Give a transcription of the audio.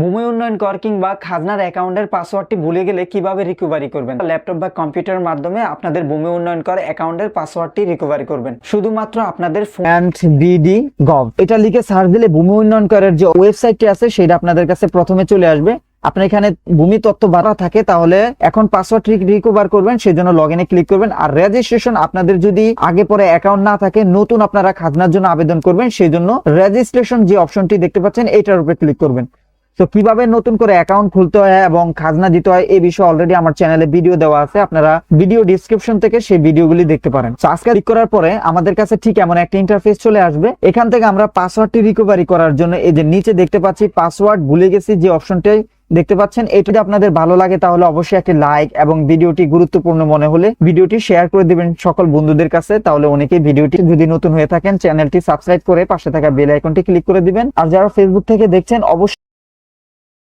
ভূমি উন্নয়ন কর কিংবা খাজনার অ্যাকাউন্টের পাসওয়ার্ডটি ভুলে গেলে কীভাবে রিকভারি করবেন? ল্যাপটপ বা কম্পিউটারের মাধ্যমে আপনাদের ভূমি উন্নয়ন কর অ্যাকাউন্টের পাসওয়ার্ডটি রিকভারি করবেন। শুধুমাত্র আপনাদের গভ এটা লিখে সার্চ দিলে ভূমি উন্নয়ন করের যে ওয়েবসাইটটি আছে, সেটা আপনাদের কাছে প্রথমে চলে আসবে। আপনার এখানে ভূমি তথ্য বাড়া থাকে, তাহলে এখন পাসওয়ার্ড রিকভার করবেন সেই জন্য লগ ইনে ক্লিক করবেন। আর রেজিস্ট্রেশন আপনাদের যদি আগে পরে অ্যাকাউন্ট না থাকে, নতুন আপনারা খাজনার জন্য আবেদন করবেন সেই জন্য রেজিস্ট্রেশন যে অপশনটি দেখতে পাচ্ছেন, এটার উপরে ক্লিক করবেন। তো কীভাবে নতুন করে অ্যাকাউন্ট খুলতে হয় এবং খাজনা দিতে হয় এই বিষয়ে অলরেডি আমার চ্যানেলে ভিডিও দেওয়া আছে। আপনারা ভিডিও ডিসক্রিপশন থেকে সেই ভিডিওগুলি দেখতে পারেন। আজকে ক্লিক করার পরে আমাদের কাছে ঠিক এমন একটা ইন্টারফেস চলে আসবে। এখান থেকে আমরা পাসওয়ার্ডটি রিকভারি করার জন্য এই যে নিচে দেখতে পাচ্ছি পাসওয়ার্ড ভুলে গেছি যে অপশনটি দেখতে পাচ্ছেন। এটা যদি আপনাদের ভালো লাগে তাহলে অবশ্যই একটি লাইক এবং ভিডিওটি গুরুত্বপূর্ণ মনে হলে ভিডিওটি শেয়ার করে দিবেন সকল বন্ধুদের কাছে। তাহলে অনেকেই ভিডিওটি যদি নতুন হয়ে থাকেন চ্যানেলটি সাবস্ক্রাইব করে পাশে থাকা বেল আইকনটি ক্লিক করে দিবেন। আর যারা ফেসবুক থেকে দেখছেন, অবশ্যই